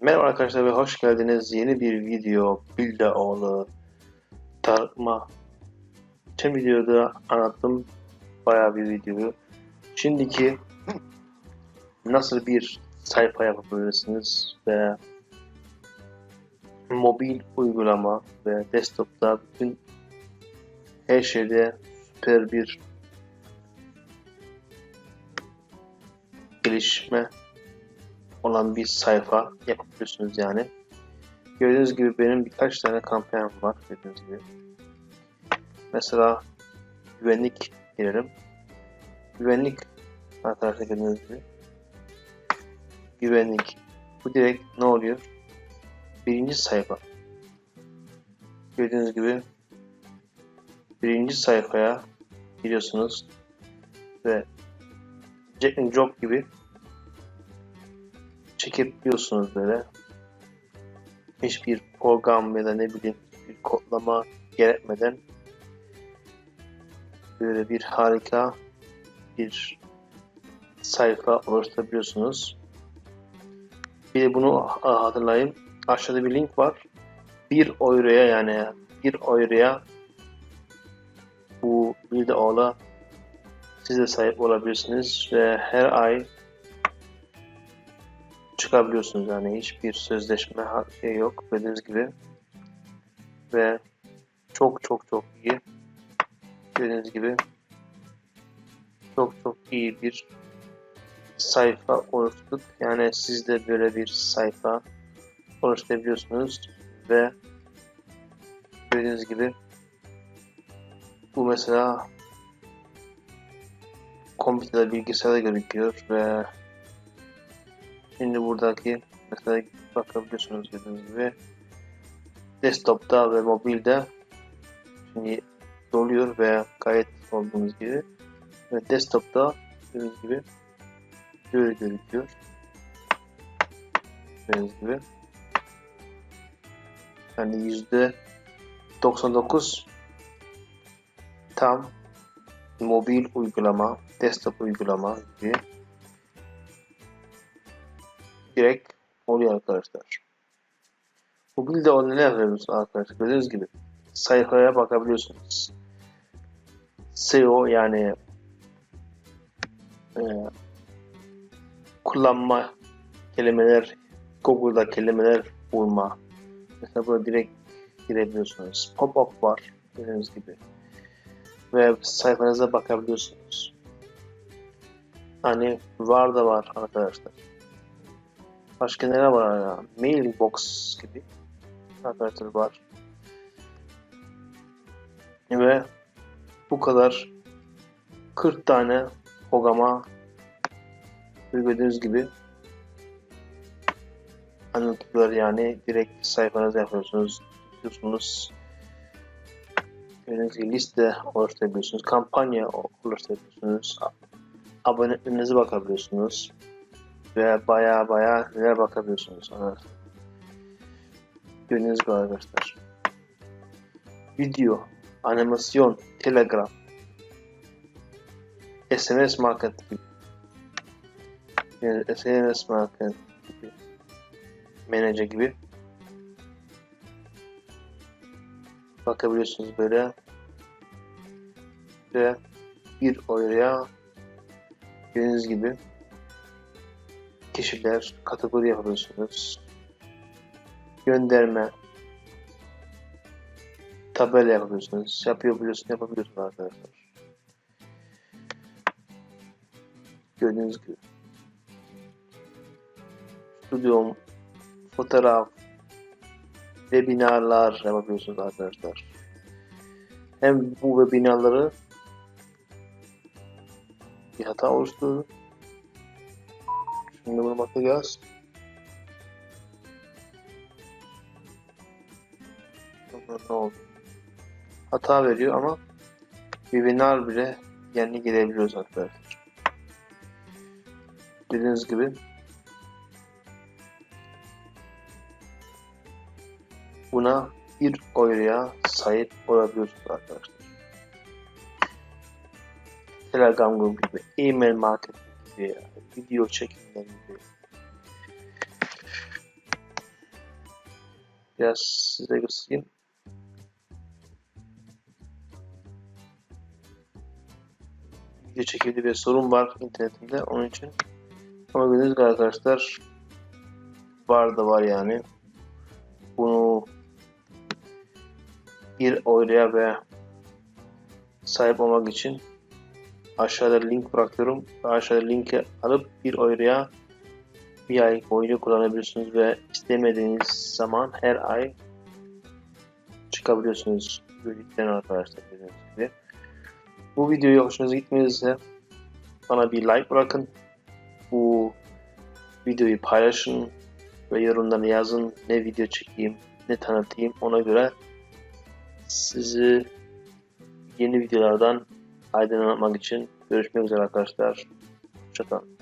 Merhaba arkadaşlar ve hoş geldiniz. Yeni bir video Bildaoğlu tartma. Geçen videoda anlattım bayağı bir videoyu. Şimdiki nasıl bir sayfa yapabilirsiniz ve mobil uygulama ve desktop'ta bütün her şeyde süper bir gelişme olan bir sayfa yapabiliyorsunuz yani. Gördüğünüz gibi benim birkaç tane kampanyam var gördüğünüz gibi. Mesela güvenlik girelim. Güvenlik arkadaşlar gördüğünüz gibi. Güvenlik. Bu direkt ne oluyor? Birinci sayfa. Gördüğünüz gibi birinci sayfaya giriyorsunuz ve Jack and Job gibi çekebiliyorsunuz böyle. Hiçbir program ya da ne bileyim bir kodlama gerekmeden böyle bir harika bir sayfa oluşturabiliyorsunuz. Bir de bunu hatırlayayım. Aşağıda bir link var. 1 euroya yani 1 euroya bu videola siz de sahip olabilirsiniz ve her ay çıkabiliyorsunuz yani. Hiçbir sözleşme şey yok gördüğünüz gibi. Ve çok çok çok iyi gördüğünüz gibi çok çok iyi bir sayfa oluşturduk. Yani siz de böyle bir sayfa oluşturabiliyorsunuz ve gördüğünüz gibi bu mesela kompüterde bilgisayarda gözüküyor ve Şimdi buradaki mesela bakabiliyorsunuz gördüğünüz gibi. Desktop'ta ve mobilde şimdi doluyor veya gayet olduğunuz gibi. Ve desktop'ta gördüğünüz gibi böyle gözüküyor. Gördüğünüz gibi. Yani yüzde 99 tam mobil uygulama, desktop uygulama gibi direkt oluyor arkadaşlar. Bu bilde o ne yapıyoruz arkadaşlar? Gördüğünüz gibi sayfaya bakabiliyorsunuz. SEO yani e, kullanma kelimeler Google'da kelimeler bulma. Mesela burada direkt girebiliyorsunuz. Pop-up var gördüğünüz gibi. Ve sayfanıza bakabiliyorsunuz. Hani var da var arkadaşlar. Başka neler var ya? Mailbox gibi arkadaşlar var. Ve bu kadar 40 tane programa gördüğünüz gibi anlatıyorlar yani direkt sayfanızda yapıyorsunuz. Yapıyorsunuz. Gördüğünüz gibi liste oluşturabiliyorsunuz. Kampanya oluşturabiliyorsunuz. Abonelerinize bakabiliyorsunuz ve baya baya neler bakabiliyorsunuz. Evet. Gördüğünüz gibi arkadaşlar. Video, animasyon, telegram, SMS market gibi. SMS market gibi. Manager gibi. Bakabiliyorsunuz böyle. Ve bir oraya gördüğünüz gibi kişiler kategori yapıyorsunuz. Gönderme tabela yapıyorsunuz. Yapıyor biliyorsun, yapabiliyorsunuz arkadaşlar. Gördüğünüz gibi. Stüdyom, fotoğraf, webinarlar yapabiliyorsunuz arkadaşlar. Hem bu webinarları bir hata oluşturdu Bunu bakacağız. Ne oldu? Hata veriyor ama webinar bile yeni girebiliyoruz arkadaşlar. Dediğiniz gibi buna bir euroya sahip olabiliyorsunuz arkadaşlar. Telegram grubu gibi, e-mail marketing gibi, video çekimleri. Biraz size göstereyim. Video çekildi bir sorun var internetimde onun için. Ama gördüğünüz arkadaşlar var da var yani. Bunu bir euroya ve sahip olmak için aşağıda link bırakıyorum. Aşağıda linki alıp bir euroya bir ay boyunca kullanabilirsiniz ve istemediğiniz zaman her ay çıkabiliyorsunuz böylelikle arkadaşlar gördüğünüz gibi. Bu videoyu hoşunuza gitmediyse bana bir like bırakın. Bu videoyu paylaşın ve yorumlara yazın ne video çekeyim, ne tanıtayım ona göre sizi yeni videolardan aydınlatmak için görüşmek üzere arkadaşlar. Hoşçakalın.